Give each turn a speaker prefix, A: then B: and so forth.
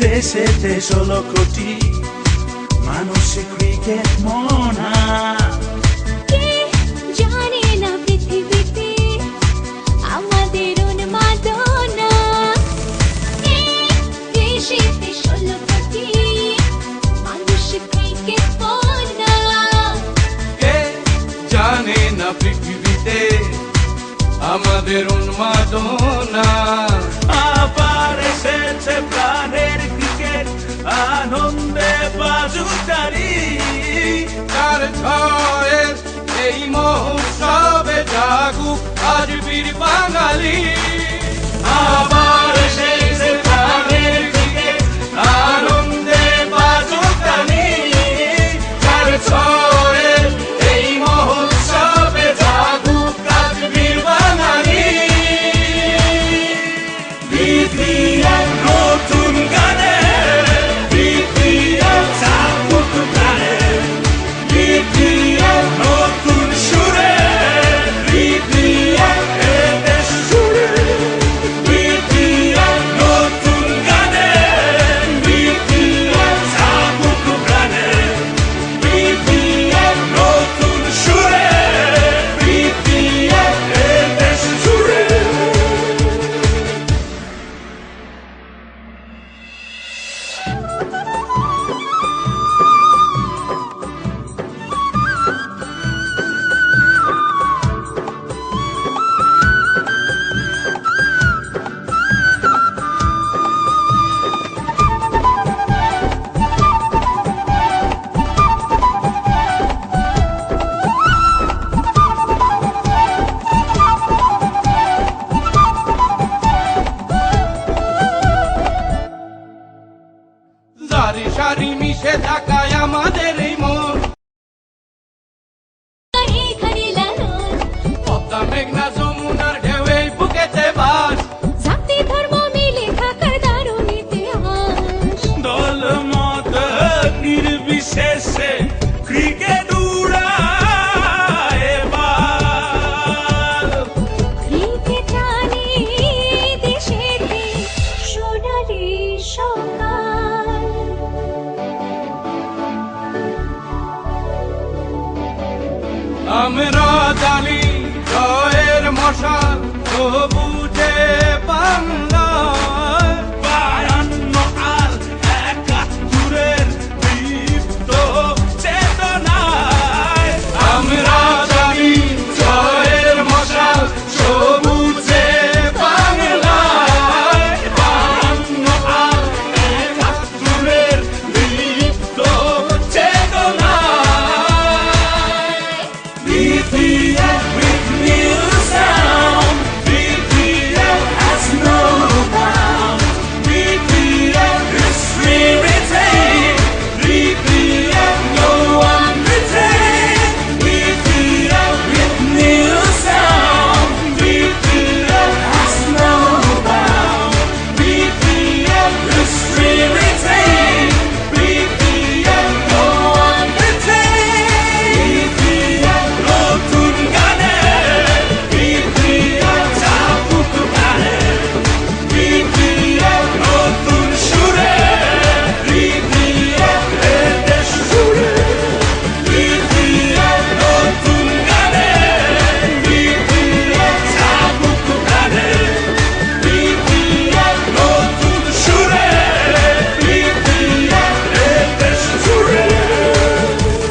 A: দেশে যে ষোলো কোটি মানসিক ক্রিকেট মনা
B: জানে না পৃথিবীতে আমাদের উন্মাদনা?
A: আনন্দে বাজুতারি
C: তার ছয়ের এই মহোৎসবে জাগুক আজ বীর বাঙালি। মিশে থাকায় আমাদের এই আমরা জানি জয়ের মশাল তবু